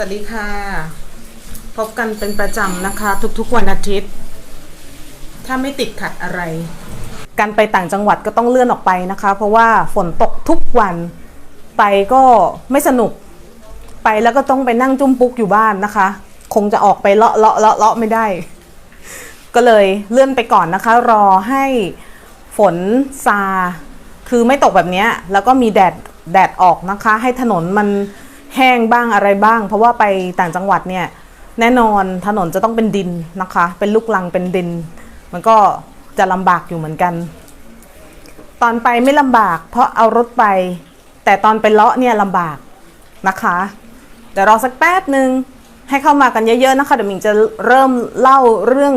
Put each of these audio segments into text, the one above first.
สวัสดีค่ะ พบกันเป็นประจำนะคะ ทุกๆวันอาทิตย์ ถ้าไม่ติดขัดอะไร การไปต่างจังหวัดก็ต้องเลื่อนออกไปนะคะ เพราะว่าฝนตกทุกวันไปก็ไม่สนุก ไปแล้วก็ต้องไปนั่งจุ้มปุ๊กอยู่บ้านนะคะ คงจะออกไปเลาะเลาะเลาะเลาะไม่ได้ ก็เลยเลื่อนไปก่อนนะคะ รอให้ฝนซา คือไม่ตกแบบนี้แล้วก็มีแดดแดดออกนะคะ ให้ถนนมัน แห้งบ้างอะไรบ้าง เพราะว่าไปต่างจังหวัดเนี่ยแน่นอนถนนจะต้องเป็นดินนะคะ เป็นลูกลังเป็นดิน มันก็จะลำบากอยู่เหมือนกัน ตอนไปไม่ลำบาก เพราะเอารถไป แต่ตอนไปเลาะเนี่ยลำบากนะคะเดี๋ยวรอสักแป๊บหนึ่งให้เข้ามากันเยอะๆนะคะเดี๋ยวมิงจะเริ่มเล่าเรื่อง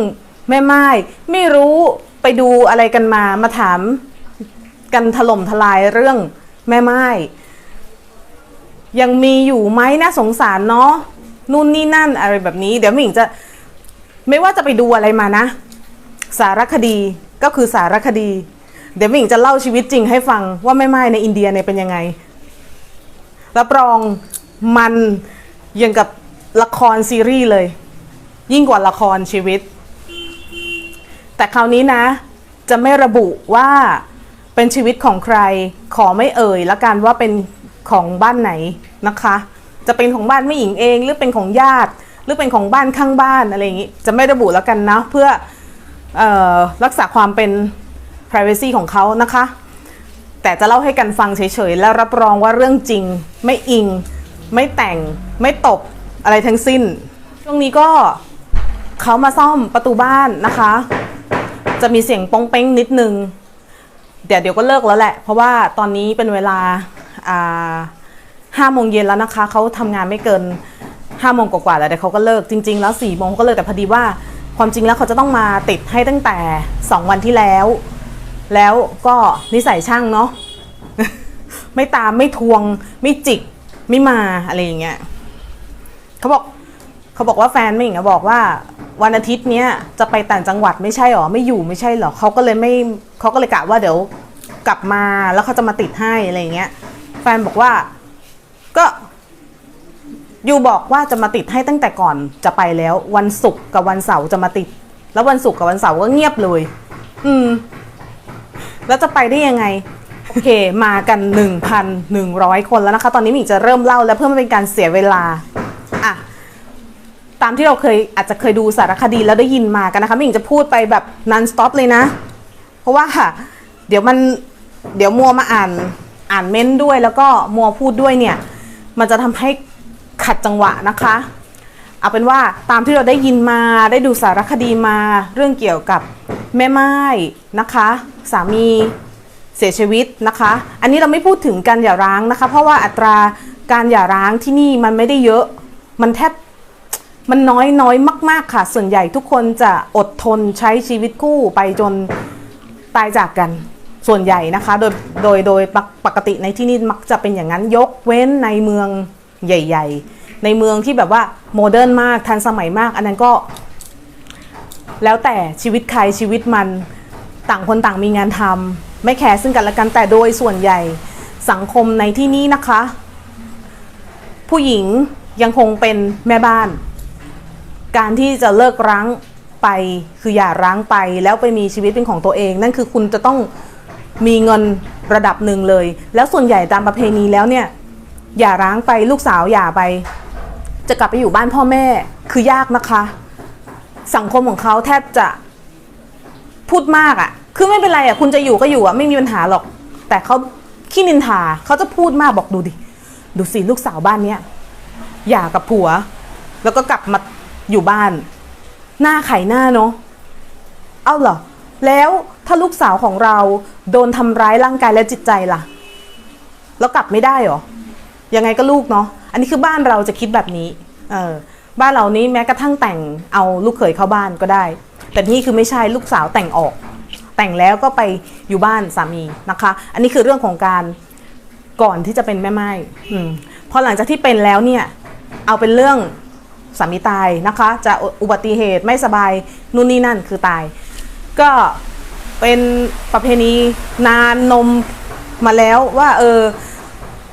แม่ไม้ไม่รู้ไปดูอะไรกันมามาถามกันถล่มทลายเรื่องแม่ไม้ ยังมีอยู่ไหมน่าสงสารเนาะนู่นนี่นั่นอะไรแบบนี้ เดี๋ยวหมิงจะไม่ว่าจะไปดูอะไรมานะ สารคดีก็คือสารคดี เดี๋ยวหมิงจะเล่าชีวิตจริงให้ฟังว่าแม่ไม้ในอินเดียเนี่ยเป็นยังไงรับรองมันยังกับละครซีรีส์เลย ยิ่งกว่าละครชีวิต แต่คราวนี้นะ จะไม่ระบุว่าเป็นชีวิตของใครขอไม่เอ่ยละกันว่าเป็น ของบ้านไหนนะคะ จะเป็นของบ้านแม่หญิงเอง หรือเป็นของญาติ หรือเป็นของบ้านข้างบ้านอะไรอย่างนี้ จะไม่ระบุแล้วกันนะเพื่อออรักษาความเป็น privacy ของเขานะคะ แต่จะเล่าให้กันฟังเฉยๆ แล้วรับรองว่าเรื่องจริง ไม่อิง ไม่แต่ง ไม่ตบอะไรทั้งสิ้น ช่วงนี้ก็เขามาซ่อมประตูบ้านนะคะ จะมีเสียงป้องเป้งนิดนึง เดี๋ยวเดี๋ยวก็เลิกแล้วแหละ เพราะว่าตอนนี้เป็นเวลา ห้าโมงเย็นแล้วนะคะเขาทำงานไม่เกินห้าโมงกว่าๆแล้วเดี๋ยวเขาก็เลิกจริง ๆ แล้วสี่โมงก็เลิกแต่พอดีว่าความจริงแล้วเขาจะต้องมาติดให้ตั้งแต่สองวันที่แล้ว แล้วก็นิสัยช่างเนาะไม่ตามไม่ทวงไม่จิกไม่มาอะไรอย่างเงี้ยเขาบอกเขาบอกว่าแฟนไม่อย่างเงบอกว่าวันอาทิตย์เนี้ยจะไปต่างจังหวัดไม่ใช่หรอไม่อยู่ไม่ใช่หรอเขาก็เลยไม่เขาก็เลยกะว่าเดี๋ยวกลับมาแล้วเขาจะมาติดให้อะไรอย่างเงี้ย แฟนบอกว่าก็ยูบอกว่าจะมาติดให้ตั้งแต่ก่อนจะไปแล้ว วันศุกร์กับวันเสาร์จะมาติด แล้ววันศุกร์กับวันเสาร์ก็เงียบเลย อืม แล้วจะไปได้ยังไง โอเค มากัน1,100คนแล้วนะคะ ตอนนี้มิงจะเริ่มเล่าแล้วเพื่อไม่เป็นการเสียเวลา อะ ตามที่เราเคยอาจจะเคยดูสารคดีแล้วได้ยินมากันนะคะมิงจะพูดไปแบบ non stop เลยนะ เพราะว่าเดี๋ยวมันเดี๋ยวมัวมาอ่าน อ่านเม้นด้วยแล้วก็มัวพูดด้วยเนี่ย มันจะทำให้ขัดจังหวะนะคะ เอาเป็นว่าตามที่เราได้ยินมาได้ดูสารคดีมาเรื่องเกี่ยวกับแม่ไม้นะคะ สามีเสียชีวิตนะคะ อันนี้เราไม่พูดถึงการหย่าร้างนะคะ เพราะว่าอัตราการหย่าร้างที่นี่มันไม่ได้เยอะ มันแทบมันน้อยน้อยมาก ๆ ค่ะ ส่วนใหญ่ทุกคนจะอดทนใช้ชีวิตคู่ไปจนตายจากกัน ส่วนใหญ่นะคะโดยโดยโดยปกปกติในที่นี่มักจะเป็นอย่างนั้นยกเว้นในเมืองใหญ่ ๆ ในเมืองที่แบบว่าโมเดิร์นมากทันสมัยมาก อันนั้นก็ แล้วแต่ชีวิตใครชีวิตมันต่างคนต่างมีงานทำไม่แคร์ซึ่งกันและกันแต่โดยส่วนใหญ่สังคมในที่นี้นะคะ ผู้หญิงยังคงเป็นแม่บ้าน การที่จะเลิกร้างไปคืออย่าร้างไปแล้วไปมีชีวิตเป็นของตัวเอง นั่นคือคุณจะต้อง มีเงินระดับหนึ่งเลย แล้วส่วนใหญ่ตามประเพณีแล้วเนี่ยอย่าร้างไปลูกสาวอย่าไป จะกลับไปอยู่บ้านพ่อแม่คือยากนะคะ สังคมของเขาแทบจะพูดมากอะ่ะ คือไม่เป็นไรอะ่ะ คุณจะอยู่ก็อยู่อะ่ะไม่มีปัญหาหรอก แต่เขาขี้นินทาเขาจะพูดมากบอกดูดิ ดูสิลูกสาวบ้านเนี้ยหย่ากับผัว แล้วก็กลับมาอยู่บ้าน หน้าไข่หน้าเนาะ เอาเหรอ แล้ว ถ้าลูกสาวของเราโดนทำร้ายร่างกายและจิตใจล่ะ แล้วกลับไม่ได้เหรอ ยังไงก็ลูกเนาะ อันนี้คือบ้านเราจะคิดแบบนี้ เออ บ้านเรานี้แม้กระทั่งแต่งเอาลูกเขยเข้าบ้านก็ได้ แต่นี่คือไม่ใช่ลูกสาวแต่งออก แต่งแล้วก็ไปอยู่บ้านสามีนะคะ อันนี้คือเรื่องของการก่อนที่จะเป็นแม่ไม้อืมพอหลังจากที่เป็นแล้วเนี่ย เอาเป็นเรื่องสามีตายนะคะ จะอุบัติเหตุไม่สบายนู่นนี่นั่นคือตาย ก็ เป็นประเพณีนานนมมาแล้วว่าเออ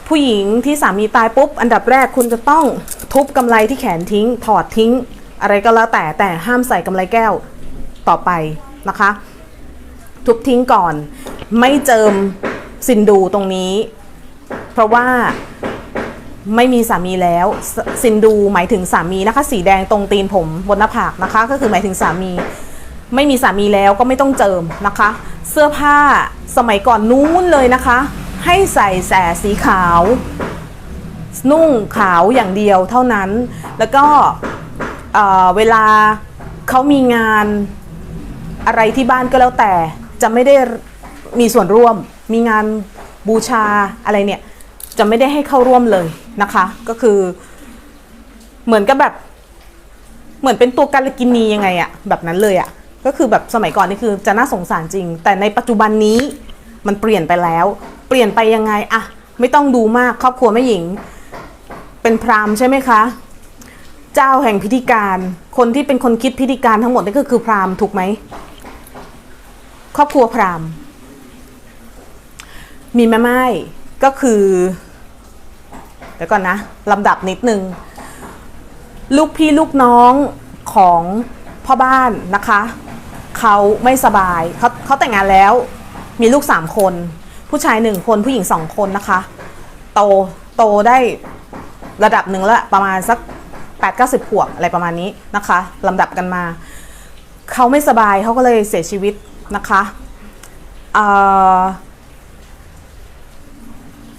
ผู้หญิงที่สามีตายปุ๊บ อันดับแรกคุณจะต้องทุบกำไรที่แขนทิ้ง ถอดทิ้ง อะไรก็แล้วแต่แต่ห้ามใส่กำไรแก้วต่อไปนะคะ ทุบทิ้งก่อน ไม่เจิมสินดูตรงนี้ เพราะว่าไม่มีสามีแล้วสินดูหมายถึงสามีนะคะ สีแดงตรงตีนผมบนหน้าผากนะคะ ก็คือหมายถึงสามี ไม่มีสามีแล้วก็ไม่ต้องเจิมนะคะ เสื้อผ้าสมัยก่อนนู้นเลยนะคะ ให้ใส่แสสีขาว นุ่งขาวอย่างเดียวเท่านั้น แล้วก็เเวลาเขามีงานอะไรที่บ้านก็แล้วแต่จะไม่ได้มีส่วนร่วม มีงานบูชาอะไรเนี่ยจะไม่ได้ให้เข้าร่วมเลยนะคะ ก็คือเหมือนกับแบบ เหมือนเป็นตัวการกินียังไงอะแบบนั้นเลยอะ ก็คือแบบสมัยก่อนนี่คือจะน่าสงสารจริง แต่ในปัจจุบันนี้มันเปลี่ยนไปแล้ว เปลี่ยนไปยังไงอะไม่ต้องดูมากครอบครัวแม่หญิง เป็นพราหมณ์ใช่ไหมคะ เจ้าแห่งพิธีการ คนที่เป็นคนคิดพิธีการทั้งหมดนี่ก็คือพราหมณ์ถูกไหมครอบครัวพราหมณ์ มีแม่ไม้ก็คือเดี๋ยวก่อนนะลำดับนิดนึง ลูกพี่ลูกน้องของพ่อบ้านนะคะ เขาไม่สบายเขาเขาแต่งงานแล้ว มีลูกสามคน ผู้ชายหนึ่งคนผู้หญิงสองคนนะคะ โตโตได้ระดับหนึ่งแล้วประมาณสัก8ปดเก้าสิบขวบอะไรประมาณนี้นะคะลำดับกันมาเขาไม่สบายเขาก็เลยเสียชีวิตนะคะ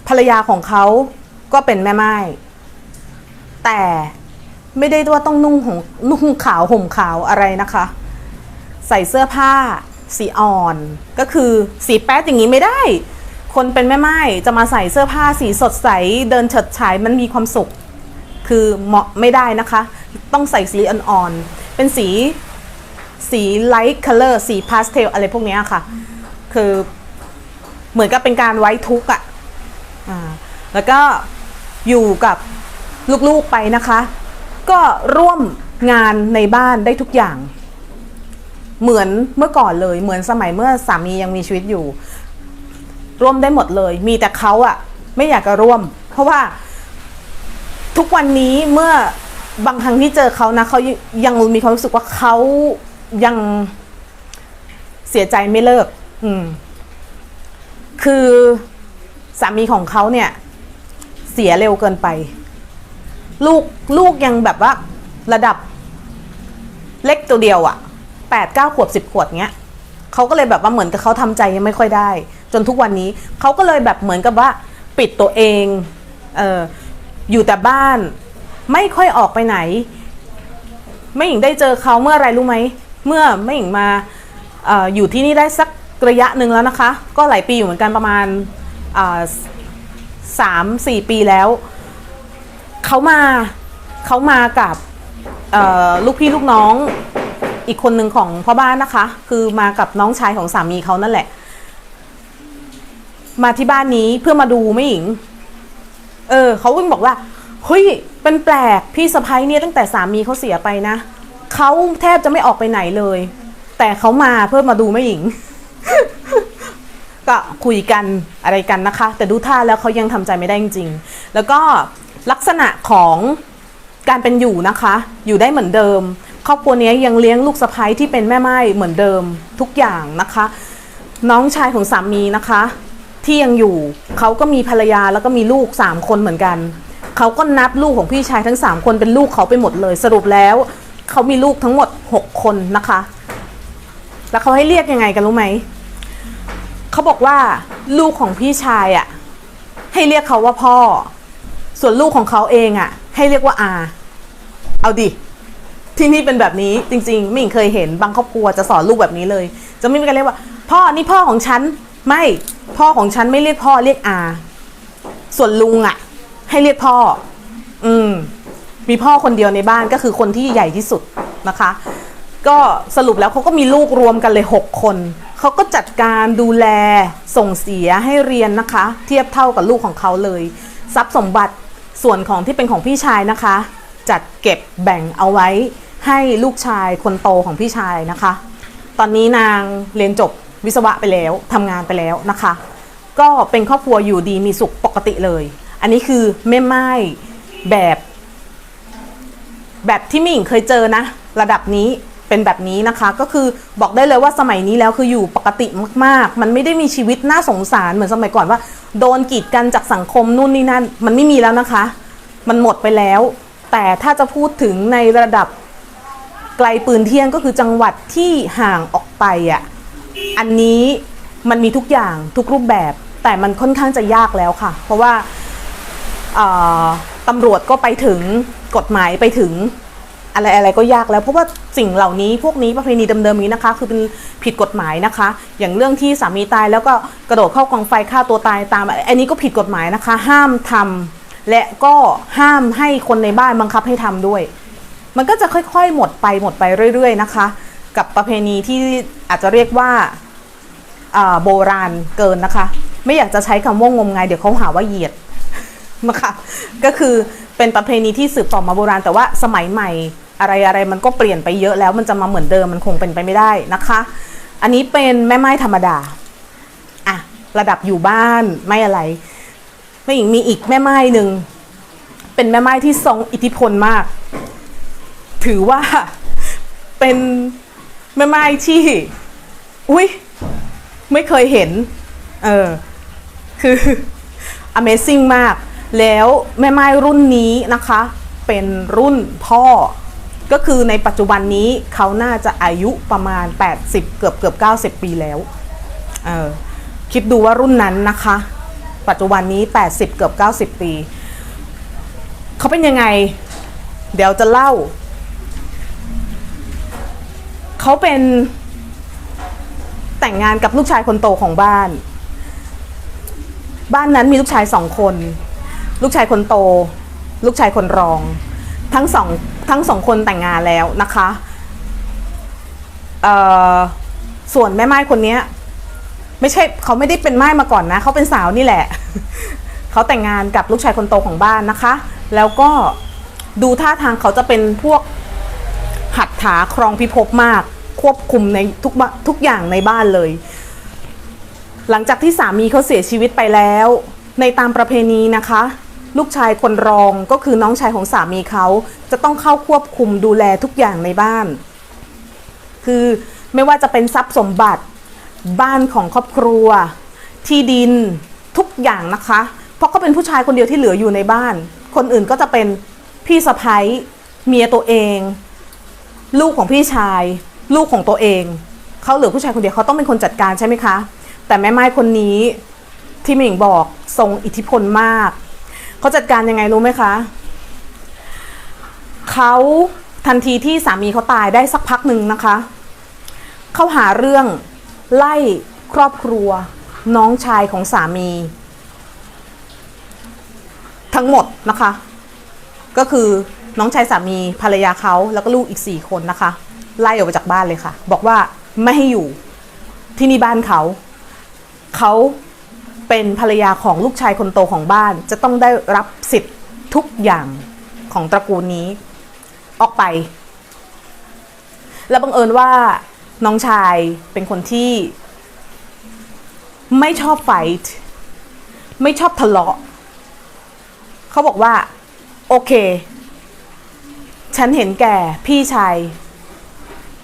ภรรยาของเขาก็เป็นแม่ไม้แต่ไม่ได้ว่าต้องนุ่งหงนุ่งขาวห่มขาวอะไรนะคะ ใส่เสื้อผ้า สีอ่อน ก็คือสีแป๊ดอย่างนี้ไม่ได้ คนเป็นแม่ไม้จะมาใส่เสื้อผ้าสีสดใสเดินเฉิดฉายมันมีความสุข คือเหมาะไม่ได้นะคะ ต้องใส่สีอ่อนๆเป็นสีสีไลท์คัลเลอร์สีพาสเทลอะไรพวกนี้ค่ะ คือเหมือนกับเป็นการไว้ทุกข์อะอ่าแล้วก็อยู่กับลูกๆไปนะคะ ก็ร่วมงานในบ้านได้ทุกอย่าง เหมือนเมื่อก่อนเลย เหมือนสมัยเมื่อสามียังมีชีวิตอยู่ ร่วมได้หมดเลย มีแต่เขาอะไม่อยากจะร่วม เพราะว่าทุกวันนี้เมื่อบางครั้งที่เจอเขานะเขายังมีความรู้สึกว่าเขายังเสียใจไม่เลิก อืม คือสามีของเขาเนี่ย เสียเร็วเกินไป ลูกลูกยังแบบว่า ระดับเล็กตัวเดียวอะ แปดเก้าขวบสิบขวบเงี้ยเขาก็เลยแบบว่าเหมือนกับเขาทำใจยังไม่ค่อยได้ จนทุกวันนี้เขาก็เลยแบบเหมือนกับว่าปิดตัวเองเอออยู่แต่บ้านไม่ค่อยออกไปไหน ไม่หญิงได้เจอเขาเมื่อไรรู้ไหมเมื่อไม่หญิงมาอออยู่ที่นี่ได้สักระยะหนึ่งแล้วนะคะ ก็หลายปีอยู่เหมือนกันประมาณสามสี่ปีแล้วเขามาเขามากับลูกพี่ลูกน้อง อีกคนหนึ่งของพ่อบ้านนะคะ คือมากับน้องชายของสามีเขานั่นแหละ มาที่บ้านนี้เพื่อมาดูไม่หญิง เออเขาก็บอกว่าเฮ้ยเป็นแปลกพี่สะพ้ยเนี่ยตั้งแต่สามีเขาเสียไปนะเขาแทบจะไม่ออกไปไหนเลย แต่เขามาเพื่อมาดูไม่หญิง ก็คุยกันอะไรกันนะคะ แต่ดูท่าแล้วเขายังทำใจไม่ได้จริงๆ แล้วก็ลักษณะของการเป็นอยู่นะคะ อยู่ได้เหมือนเดิม ครอบครัวนี้ยังเลี้ยงลูกสะใภ้ที่เป็นแม่ไม้เหมือนเดิมทุกอย่างนะคะ น้องชายของสามีนะคะ ที่ยังอยู่เขาก็มีภรรยาแล้วก็มีลูกสามคนเหมือนกันเขาก็นับลูกของพี่ชายทั้งสามคนเป็นลูกเขาไปหมดเลย สรุปแล้วเขามีลูกทั้งหมดหกคนนะคะ แล้วเขาให้เรียกยังไงกันรู้ไหมเขาบอกว่าลูกของพี่ชายอะ่ะให้เรียกเขาว่าพ่อ ส่วนลูกของเขาเองอะ่ะ ให้เรียกว่าอา เอาดิ ที่นี่เป็นแบบนี้จริงๆไม่เคยเห็นบางครอบครัวจะสอนลูกแบบนี้เลย จะไม่มีการเรียกว่า พ่อนี่พ่อของฉันไม่พ่อของฉันไม่เรียกพ่อเรียกอาส่วนลุงอะ่ะ ให้เรียกพ่อ อืม มีพ่อคนเดียวในบ้านก็คือคนที่ใหญ่ที่สุดนะคะ ก็สรุปแล้วเขาก็มีลูกรวมกันเลย6คนเขาก็จัดการดูแลส่งเสียให้เรียนนะคะ เทียบเท่ากับลูกของเขาเลย ทรัพย์สมบัติส่วนของที่เป็นของพี่ชายนะคะ จัดเก็บแบ่งเอาไว้ ให้ลูกชายคนโตของพี่ชายนะคะ ตอนนี้นางเรียนจบวิศวะไปแล้วทำงานไปแล้วนะคะ ก็เป็นครอบครัวอยู่ดีมีสุขปกติเลย อันนี้คือแม่ไม้แบบ แบบที่มิ่งเคยเจอนะ ระดับนี้เป็นแบบนี้นะคะ ก็คือบอกได้เลยว่าสมัยนี้แล้วคืออยู่ปกติมากๆ มันไม่ได้มีชีวิตน่าสงสารเหมือนสมัยก่อนว่า โดนกีดกันจากสังคมนู่นนี่นั่น มันไม่มีแล้วนะคะ มันหมดไปแล้ว แต่ถ้าจะพูดถึงในระดับ ไกลปืนเที่ยงก็คือจังหวัดที่ห่างออกไปอะอันนี้มันมีทุกอย่างทุกรูปแบบ แต่มันค่อนข้างจะยากแล้วค่ะ เพราะว่าตำรวจก็ไปถึงกฎหมายไปถึงอะไรอะไรก็ยากแล้ว เพราะว่าสิ่งเหล่านี้พวกนี้ประเพณีเดิมๆนี้นะคะ คือเป็นผิดกฎหมายนะคะ อย่างเรื่องที่สามีตายแล้วก็กระโดดเข้ากองไฟฆ่าตัวตายตาม อันนี้ก็ผิดกฎหมายนะคะ ห้ามทำและก็ห้ามให้คนในบ้านบังคับให้ทำด้วย มันก็จะค่อยๆ หมดไปหมดไปเรื่อย ๆ นะคะ กับประเพณีที่อาจจะเรียกว่าโบราณเกินนะคะ ไม่อยากจะใช้คำว่างมงายเดี๋ยวเขาหาว่าเหยียดนะคะก็คือเป็นประเพณีที่สืบต่อมาโบราณ แต่ว่าสมัยใหม่อะไรอะไรมันก็เปลี่ยนไปเยอะแล้วมันจะมาเหมือนเดิมมันคงเป็นไปไม่ได้นะคะ อันนี้เป็นแม่ไม้ธรรมดาอะระดับอยู่บ้านไม่อะไรไม่อีกมีอีกแม่ไม้หนึ่งเป็นแม่ไม้ที่ทรงอิทธิพลมาก ถือว่าเป็นแม่ไม้ที่ อุ้ยไม่เคยเห็น เออ คือ Amazing มาก แล้วแม่ไม้รุ่นนี้นะคะ เป็นรุ่นพ่อ ก็คือในปัจจุบันนี้เขาน่าจะอายุประมาณ 80 เกือบเกือบ90 ปีแล้ว เออ คิดดูว่ารุ่นนั้นนะคะ ปัจจุบันนี้ 80 เกือบ 90 ปี เขาเป็นยังไง เดี๋ยวจะเล่า เขาเป็นแต่งงานกับลูกชายคนโตของบ้าน บ้านนั้นมีลูกชายสองคน ลูกชายคนโต ลูกชายคนรอง ทั้งสองทั้งสองคนแต่งงานแล้วนะคะส่วนแม่ไม้คนนี้ไม่ใช่เขาไม่ได้เป็นไม้มาก่อนนะเขาเป็นสาวนี่แหละ เขาแต่งงานกับลูกชายคนโตของบ้านนะคะ แล้วก็ดูท่าทางเขาจะเป็นพวก หัตถาครองพิภพมาก ควบคุมในทุกทุกอย่างในบ้านเลย หลังจากที่สามีเขาเสียชีวิตไปแล้ว ในตามประเพณีนะคะ ลูกชายคนรองก็คือน้องชายของสามีเขาจะต้องเข้าควบคุมดูแลทุกอย่างในบ้าน คือไม่ว่าจะเป็นทรัพย์สมบัติบ้านของครอบครัว ที่ดินทุกอย่างนะคะ เพราะเขาเป็นผู้ชายคนเดียวที่เหลืออยู่ในบ้าน คนอื่นก็จะเป็นพี่สะพ้ยเมียตัวเอง ลูกของพี่ชาย ลูกของตัวเองเขาเหลือผู้ชายคนเดียวเขาต้องเป็นคนจัดการใช่ไหมคะ แต่แม่ไม้คนนี้ที่หมิงบอกทรงอิทธิพลมากเขาจัดการยังไงรู้ไหมคะเขาทันทีที่สามีเขาตายได้สักพักหนึ่งนะคะเขาหาเรื่องไล่ครอบครัวน้องชายของสามี ทั้งหมดนะคะ ก็คือ น้องชายสามีภรรยาเขาแล้วก็ลูกอีกสี่คนนะคะ ไล่ออกไปจากบ้านเลยค่ะ บอกว่าไม่ให้อยู่ที่นี่บ้านเขา เขาเป็นภรรยาของลูกชายคนโตของบ้าน จะต้องได้รับสิทธิ์ทุกอย่างของตระกูลนี้ ออกไป แล้วบังเอิญว่าน้องชายเป็นคนที่ไม่ชอบไฟท์ไม่ชอบทะเลาะ เขาบอกว่า โอเค ฉันเห็นแก่พี่ชาย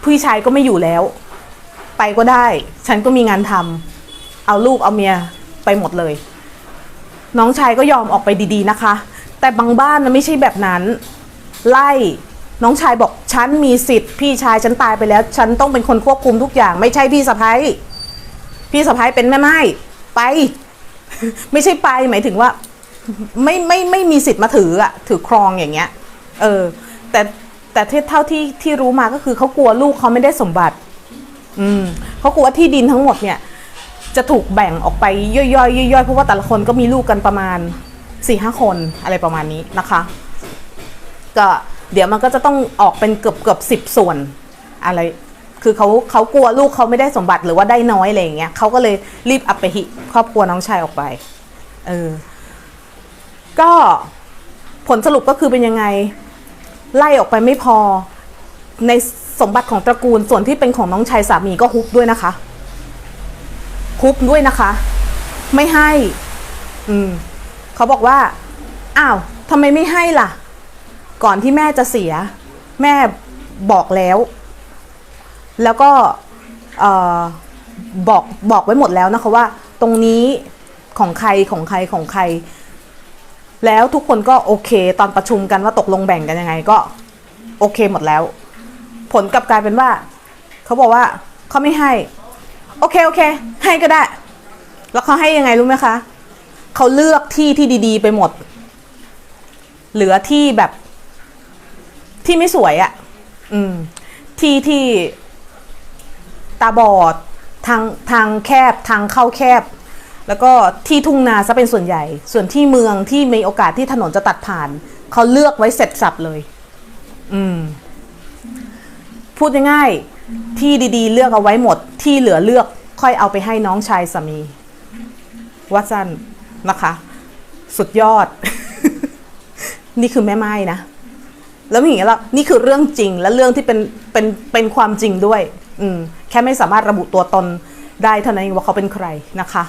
พี่ชายก็ไม่อยู่แล้ว ไปก็ได้ ฉันก็มีงานทำเอาลูกเอาเมียไปหมดเลย น้องชายก็ยอมออกไปดีๆนะคะ แต่บางบ้านนะไม่ใช่แบบนั้น ไล่น้องชายบอกฉันมีสิทธิ์ พี่ชายฉันตายไปแล้ว ฉันต้องเป็นคนควบคุมทุกอย่าง ไม่ใช่พี่สะพ้ายพี่สะพ้ายเป็นแม่ไม้ไป ไม่ใช่ไปหมายถึงว่า ไม่ไม่ไม่มีสิทธิ์มาถืออะถือครองอย่างเงี้ย เออ แต่แต่เท่าที่ที่รู้มาก็คือเขากลัวลูกเขาไม่ได้สมบัติ อืมเขากลัวที่ดินทั้งหมดเนี่ย จะถูกแบ่งออกไปย่อยๆย่อยๆเพราะว่าแต่ละคนก็มีลูกกันประมาณสี่ห้าคนอะไรประมาณนี้นะคะ ก็เดี๋ยวมันก็จะต้องออกเป็นเกือบเกือบสิบส่วนอะไร คือเขาเขากลัวลูกเขาไม่ได้สมบัติหรือว่าได้น้อยอะไรอย่างเงี้ยเขาก็เลยรีบอัปไปหิครอบครัวน้องชายออกไป เออ ก็ผลสรุปก็คือเป็นยังไง ไล่ออกไปไม่พอ ในสมบัติของตระกูลส่วนที่เป็นของน้องชายสามีก็ฮุบด้วยนะคะฮุบด้วยนะคะ ไม่ให้ อืมเขาบอกว่าอ้าวทำไมไม่ให้ล่ะ ก่อนที่แม่จะเสีย แม่บอกแล้ว แล้วก็บอกบอกไว้หมดแล้วนะคะว่า ตรงนี้ของใครของใครของใคร แล้วทุกคนก็โอเค ตอนประชุมกันว่าตกลงแบ่งกันยังไงก็โอเคหมดแล้ว ผลกลับกลายเป็นว่า เขาบอกว่าเขาไม่ให้ โอเคโอเค ให้ก็ได้ แล้วเขาให้ยังไงรู้ไหมคะเขาเลือกที่ที่ดี ๆ ไปหมด เหลือที่แบบ ที่ไม่สวยอะ่ะ อืม ที่ที่ตาบอดทางทางแคบทางเข้าแคบ แล้วก็ที่ทุ่งนาซะเป็นส่วนใหญ่ ส่วนที่เมืองที่มีโอกาสที่ถนนจะตัดผ่าน เขาเลือกไว้เสร็จสับเลย อืม พูดง่ายๆที่ดีๆ เลือกเอาไว้หมด ที่เหลือเลือกค่อยเอาไปให้น้องชายสามีวัดสันนะคะ สุดยอด นี่คือแม่ไม้นะแล้วอย่างเงี้ยแล้วนี่คือเรื่องจริงและเรื่องที่เป็นเป็นเป็นความจริงด้วย อืม แค่ไม่สามารถระบุตัวตนได้เท่านั้นเองว่าเขาเป็นใครนะคะ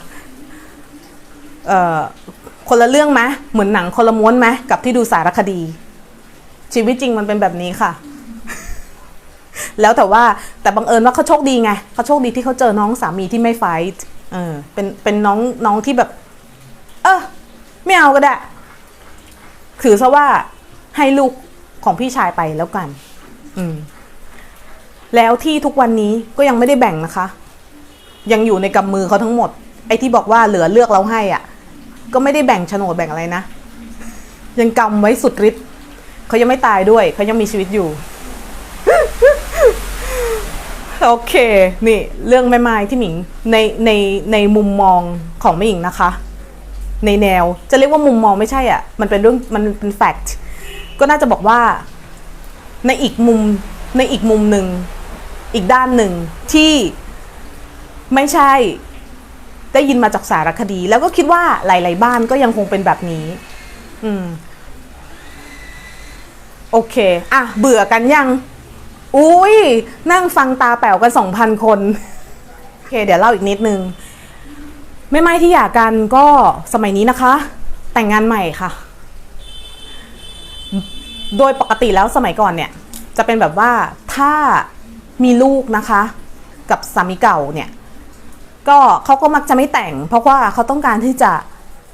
คนละเรื่องไหมเหมือนหนังคนละม้วนไหมกับที่ดูสารคดี ชีวิตจริงมันเป็นแบบนี้ค่ะ แล้วแต่ว่าแต่บังเอิญว่าเขาโชคดีไงเขาโชคดีที่เขาเจอน้องสามีที่ไม่ไฟท์เออเป็นเป็นน้องน้องที่แบบ เออไม่เอาก็ได้ ถือซะว่าให้ลูกของพี่ชายไปแล้วกัน อืม แล้วที่ทุกวันนี้ก็ยังไม่ได้แบ่งนะคะ ยังอยู่ในกำมือเขาทั้งหมด ไอ้ที่บอกว่าเหลือเลือกเราให้อะ ก็ไม่ได้แบ่งโฉนดแบ่งอะไรนะ ยังกำไว้สุดฤทธิ์เขายังไม่ตายด้วย เขายังมีชีวิตอยู่ โอเค นี่ เรื่องแม่ไม้ที่หมิงในในในมุมมองของแม่หญิงนะคะ ในแนวจะเรียกว่ามุมมองไม่ใช่อะ มันเป็นเรื่องมันเป็นแฟกต์ก็น่าจะบอกว่า ในอีกมุมในอีกมุมหนึ่งอีกด้านหนึ่งที่ไม่ใช่ ได้ยินมาจากสารคดี แล้วก็คิดว่าหลาย ๆ บ้านก็ยังคงเป็นแบบนี้ อืม โอเค อะ เบื่อกันยัง อุ้ยนั่งฟังตาแป๋วกันสองพันคน โอเค เดี๋ยวเล่าอีกนิดนึงไม่ไม่ที่หย่ากันก็สมัยนี้นะคะ แต่งงานใหม่ค่ะ โดยปกติแล้วสมัยก่อนเนี่ย จะเป็นแบบว่าถ้ามีลูกนะคะ กับสามีเก่าเนี่ย ก็เขาก็มักจะไม่แต่ง เพราะว่าเขาต้องการที่จะ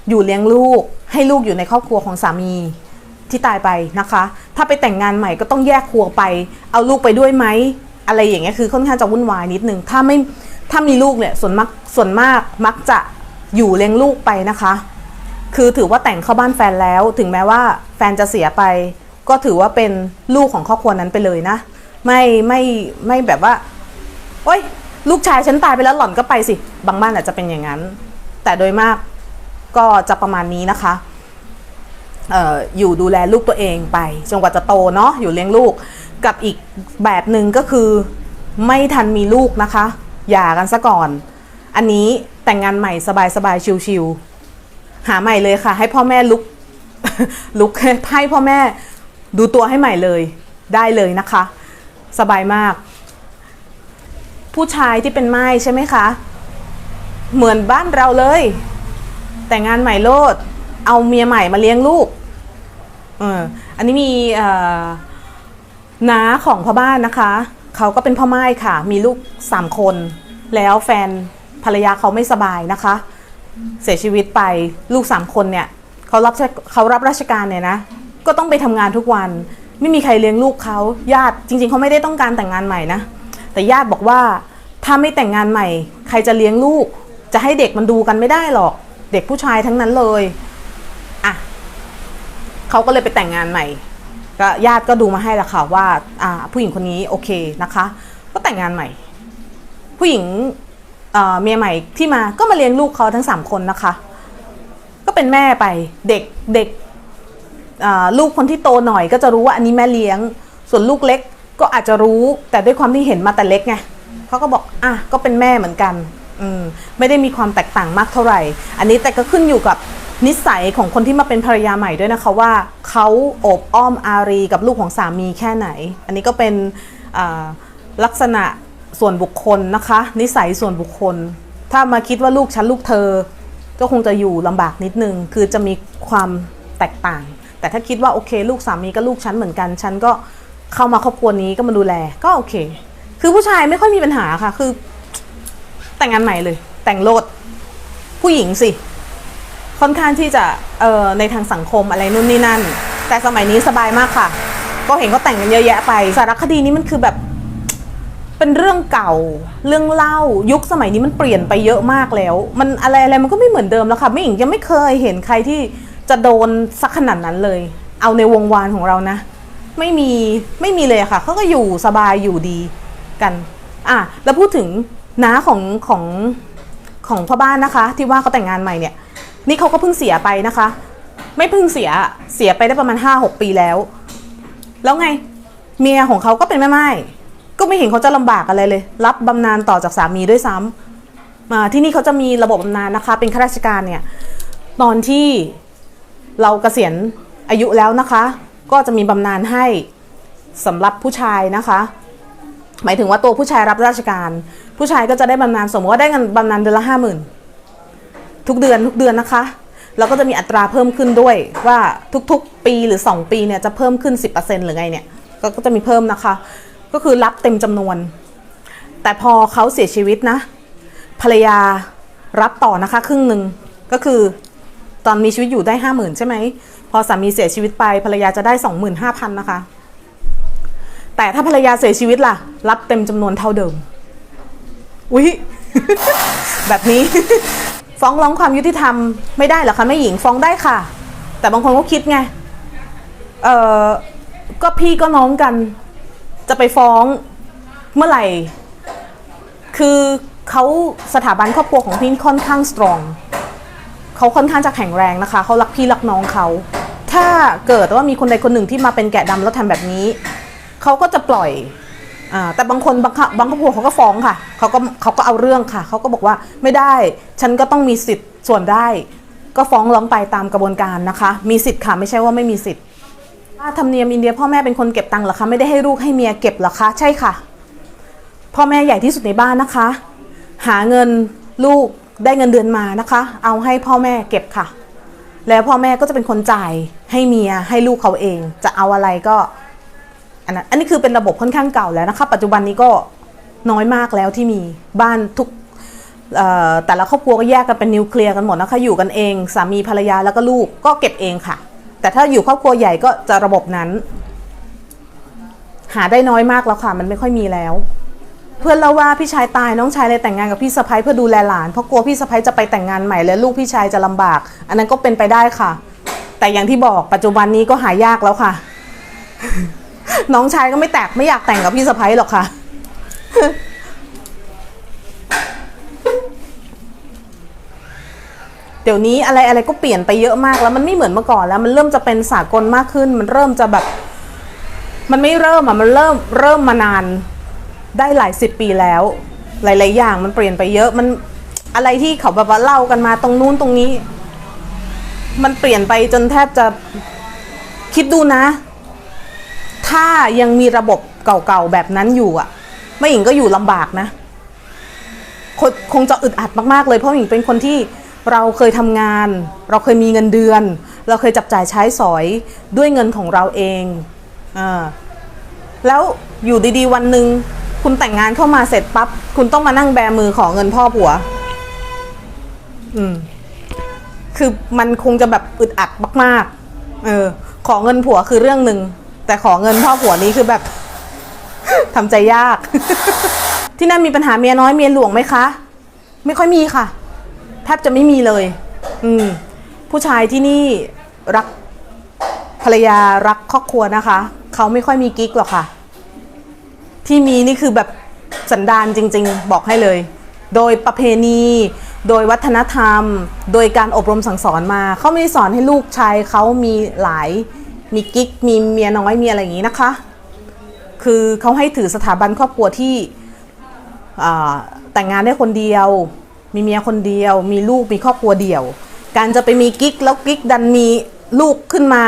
อยู่เลี้ยงลูก ให้ลูกอยู่ในครอบครัวของสามีที่ตายไปนะคะ ถ้าไปแต่งงานใหม่ก็ต้องแยกครัวไป เอาลูกไปด้วยไหมอะไรอย่างเงี้ยคือค่อนข้างจะวุ่นวายนิดนึงถ้าไม่ถ้ามีลูกเนี่ยส่วนมากส่วนมากมักจะอยู่เลี้ยงลูกไปนะคะ คือถือว่าแต่งเข้าบ้านแฟนแล้ว ถึงแม้ว่าแฟนจะเสียไป ก็ถือว่าเป็นลูกของครอบครัวนั้นไปเลยนะ ไม่ไม่ไม่แบบว่าโอ๊ย ลูกชายฉันตายไปแล้วหล่อนก็ไปสิ บางบ้านอาจจะเป็นอย่างนั้น แต่โดยมากก็จะประมาณนี้นะคะอออยู่ดูแลลูกตัวเองไปจนกว่าจะโตเนาะอยู่เลี้ยงลูกกับอีกแบบหนึ่งก็คือไม่ทันมีลูกนะคะหย่ากันซะก่อน อันนี้แต่งงานใหม่สบายๆชิวๆหาใหม่เลยค่ะ ให้พ่อแม่ลุกลุกให้พ่อแม่ดูตัวให้ใหม่เลยได้เลยนะคะ สบายมาก ผู้ชายที่เป็นไม้ใช่ไหมคะ เหมือนบ้านเราเลย แต่งงานใหม่โลด เอาเมียใหม่มาเลี้ยงลูกเอออันนี้มีน้าของพ่อบ้านนะคะ เขาก็เป็นพ่อไม้ค่ะ มีลูกสามคน แล้วแฟนภรรยาเขาไม่สบายนะคะ เสียชีวิตไปลูกสามคนเนี่ยเขารับเขารับราชการเนี่ยนะ ก็ต้องไปทำงานทุกวัน ไม่มีใครเลี้ยงลูกเขาญาติจริง ๆเขาไม่ได้ต้องการแต่งงานใหม่นะ แต่ญาติบอกว่าถ้าไม่แต่งงานใหม่ ใครจะเลี้ยงลูก จะให้เด็กมันดูกันไม่ได้หรอก เด็กผู้ชายทั้งนั้นเลยอะเขาก็เลยไปแต่งงานใหม่ก็ญาติก็ดูมาให้ละค่ะว่าอ่า ผู้หญิงคนนี้โอเคนะคะ ก็แต่งงานใหม่ ผู้หญิงเมียใหม่ที่มาก็มาเลี้ยงลูกเขาทั้งสามคนนะคะ ก็เป็นแม่ไปเด็กเด็กลูกคนที่โตหน่อยก็จะรู้ว่าอันนี้แม่เลี้ยง ส่วนลูกเล็ก ก็อาจจะรู้แต่ด้วยความที่เห็นมาแต่เล็กไงเขาก็บอกอะก็เป็นแม่เหมือนกันอืมไม่ได้มีความแตกต่างมากเท่าไหร่ อันนี้แต่ก็ขึ้นอยู่กับนิสัยของคนที่มาเป็นภรรยาใหม่ด้วยนะคะว่าเขาโอบอ้อมอารีกับลูกของสามีแค่ไหน อันนี้ก็เป็นลักษณะส่วนบุคคลนะคะ นิสัยส่วนบุคคล ถ้ามาคิดว่าลูกฉันลูกเธอ ก็คงจะอยู่ลำบากนิดนึง คือจะมีความแแตกต่าง แต่ถ้าคิดว่าโอเค ลูกสามีก็ลูกฉันเหมือนกัน ฉันก็ เข้ามาครอบครัวนี้ก็มาดูแล ก็โอเค คือผู้ชายไม่ค่อยมีปัญหาค่ะ คือ แต่งงานใหม่เลย แต่งโลด ผู้หญิงสิ ค่อนข้างที่จะเอ่อในทางสังคมอะไรนู่นนี่นั่น แต่สมัยนี้สบายมากค่ะ ก็เห็นเขาแต่งกันเยอะแยะไป สารคดีนี้มันคือแบบ เป็นเรื่องเก่า เรื่องเล่า ยุคสมัยนี้มันเปลี่ยนไปเยอะมากแล้ว มันอะไรอะไรมันก็ไม่เหมือนเดิมแล้วค่ะ ไม่หญิงยังไม่เคยเห็นใครที่จะโดนสักขนาดนั้นเลย เอาในวงวานของเรานะ ไม่มีไม่มีเลยค่ะเขาก็อยู่สบายอยู่ดีกันอะแล้วพูดถึงน้าของของของพ่อบ้านนะคะ ที่ว่าเขาแต่งงานใหม่เนี่ย นี่เขาก็เพิ่งเสียไปนะคะ ไม่เพิ่งเสียเสียไปได้ประมาณห้าหกปีแล้ว แล้วไงเมียของเขาก็เป็นแม่ไม้ก็ไม่เห็นเขาจะลำบากอะไรเลย รับบำนาญต่อจากสามีด้วยซ้ำมาที่นี่เขาจะมีระบบบำนาญนะคะ เป็นข้าราชการเนี่ย ตอนที่เราเกษียณอายุแล้วนะคะ ก็จะมีบำนาญให้สำหรับผู้ชายนะคะ หมายถึงว่าตัวผู้ชายรับราชการ ผู้ชายก็จะได้บำนาญสมมติว่าได้เงินบำนาญเดือนละห้าหมื่นทุกเดือนทุกเดือนนะคะแล้วก็จะมีอัตราเพิ่มขึ้นด้วยว่าทุกๆปีหรือ 2 ปีเนี่ยจะเพิ่มขึ้น 10%หรือไงเนี่ยก็ก็จะมีเพิ่มนะคะ ก็คือรับเต็มจำนวน แต่พอเขาเสียชีวิตนะ ภรรยารับต่อนะคะ ครึ่งหนึ่งก็คือตอนมีชีวิตอยู่ได้ห้าหมื่นใช่ไหม พอสามีเสียชีวิตไปภรรยาจะได้สองหมื่นห้าพันนะคะ แต่ถ้าภรรยาเสียชีวิตล่ะ รับเต็มจำนวนเท่าเดิม อุ๊ย แบบนี้ ฟ้องร้องความยุติธรรมไม่ได้เหรอคะแม่หญิงฟ้องได้ค่ะ แต่บางคนก็คิดไง เออก็พี่ก็น้องกัน จะไปฟ้องเมื่อไหร่ คือเขาสถาบันครอบครัวของพี่ค่อนข้างสตรองเขาค่อนข้างจะแข็งแรงนะคะ เขารักพี่รักน้องเขา ถ้าเกิดว่ามีคนใดคนหนึ่งที่มาเป็นแกะดำแล้วทำแบบนี้ เขาก็จะปล่อยอ่าแต่บางคนบางบางครอบครัวเขาก็ฟ้องค่ะเขาก็เขาก็เอาเรื่องค่ะ เขาก็บอกว่าไม่ได้ ฉันก็ต้องมีสิทธิ์ส่วนได้ ก็ฟ้องร้องไปตามกระบวนการนะคะ มีสิทธิ์ค่ะไม่ใช่ว่าไม่มีสิทธิ์ถ้าธรรมเนียมอินเดียพ่อแม่เป็นคนเก็บตังค์เหรอคะไม่ได้ให้ลูกให้เมียเก็บเหรอคะใช่ค่ะ พ่อแม่ใหญ่ที่สุดในบ้านนะคะ หาเงินลูกได้เงินเดือนมานะคะ เอาให้พ่อแม่เก็บค่ะ แล้วพ่อแม่ก็จะเป็นคนจ่ายให้เมียให้ลูกเขาเอง จะเอาอะไรก็อันนั้นอันนี้คือเป็นระบบค่อนข้างเก่าแล้วนะคะ ปัจจุบันนี้ก็น้อยมากแล้วที่มีบ้านทุกแต่ละครอบครัวก็แยกกันเป็นนิวเคลียร์กันหมดนะคะอยู่กันเองสามีภรรยาแล้วก็ลูกก็เก็บเองค่ะ แต่ถ้าอยู่ครอบครัวใหญ่ก็จะระบบนั้น หาได้น้อยมากแล้วค่ะ มันไม่ค่อยมีแล้ว เพื่อนเล่าว่าพี่ชายตายน้องชายเลยแต่งงานกับพี่สะพ้ยเพื่อดูแลหลานเพราะกลัวพี่สะพ้ยจะไปแต่งงานใหม่และลูกพี่ชายจะลำบาก อันนั้นก็เป็นไปได้ค่ะ แต่อย่างที่บอกปัจจุบันนี้ก็หายากแล้วค่ะ น้องชายก็ไม่แตกไม่อยากแต่งกับพี่สะพ้ยหรอกค่ะเดี๋ยวนี้อะไรอะไรก็เปลี่ยนไปเยอะมากแล้วมันไม่เหมือนเมื่อก่อนแล้ว มันเริ่มจะเป็นสากลมากขึ้น มันเริ่มจะแบบ มันไม่เริ่มอะมันเริ่มเริ่มมานาน ได้หลายสิบปีแล้ว หลาย ๆ อย่างมันเปลี่ยนไปเยอะมันอะไรที่เขาแบบว่าเล่ากันมาตรงนู้นตรงนี้ มันเปลี่ยนไปจนแทบจะคิดดูนะ ถ้ายังมีระบบเก่าๆแบบนั้นอยู่อะแม่หญิงก็อยู่ลำบากนะ คงคงจะอึดอัดมากๆเลยเพราะหญิงเป็นคนที่เราเคยทำงาน เราเคยมีเงินเดือน เราเคยจับจ่ายใช้สอยด้วยเงินของเราเองอ่าแล้วอยู่ดีๆวันหนึ่ง คุณแต่งงานเข้ามาเสร็จปั๊บคุณต้องมานั่งแบมือขอเงินพ่อผัว อืม คือมันคงจะแบบอึดอัดมากๆ เออ ขอเงินผัวคือเรื่องหนึ่งแต่ขอเงินพ่อผัวนี้คือแบบทำใจยาก ที่นั่นมีปัญหาเมียน้อยเมียหลวงไหมคะ ไม่ค่อยมีค่ะแทบจะไม่มีเลย อืม ผู้ชายที่นี่รักภรรยารักครอบครัวนะคะ เขาไม่ค่อยมีกิ๊กหรอกค่ะ ที่มีนี่คือแบบสันดานจริง ๆ บอกให้เลย โดยประเพณี โดยวัฒนธรรม โดยการอบรมสั่งสอนมาเขาไม่ได้สอนให้ลูกชายเขามีหลายมีกิ๊กมีเมียน้อยมีอะไรอย่างนี้นะคะ คือเขาให้ถือสถาบันครอบครัวที่แต่งงานได้คนเดียว มีเมียคนเดียว มีลูกมีครอบครัวเดียว การจะไปมีกิ๊กแล้วกิ๊กดันมีลูกขึ้นมา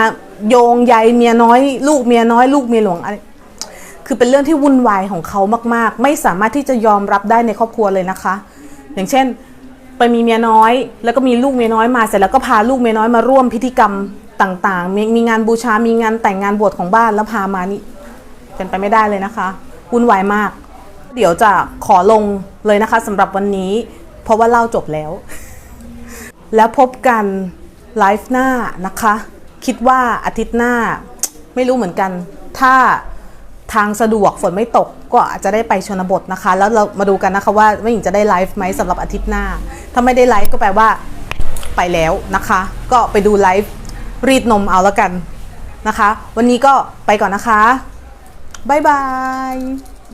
โยงใยเมียน้อย ลูกเมียน้อย ลูกเมียหลวงอะไร คือเป็นเรื่องที่วุ่นวายของเขามาก ๆ ไม่สามารถที่จะยอมรับได้ในครอบครัวเลยนะคะ อย่างเช่น ไปมีเมียน้อย แล้วก็มีลูกเมียน้อยมาเสร็จแล้วก็พาลูกเมียน้อยมาร่วมพิธีกรรมต่างๆ มีมีงานบูชา มีงานแต่งงานบวชของบ้านแล้วพามานี่เป็นไปไม่ได้เลยนะคะวุ่นวายมาก เดี๋ยวจะขอลงเลยนะคะสำหรับวันนี้ เพราะว่าเล่าจบแล้ว แล้วพบกันไลฟ์หน้านะคะ คิดว่าอาทิตย์หน้าไม่รู้เหมือนกัน ถ้า ทางสะดวกฝนไม่ตกก็อาจจะได้ไปชนบทนะคะ แล้วเรามาดูกันนะคะว่าแม่หญิงจะได้ไลฟ์ไหมสำหรับอาทิตย์หน้า ถ้าไม่ได้ไลฟ์ก็แปลว่าไปแล้วนะคะ ก็ไปดูไลฟ์รีดนมเอาแล้วกันนะคะ วันนี้ก็ไปก่อนนะคะ บ๊ายบาย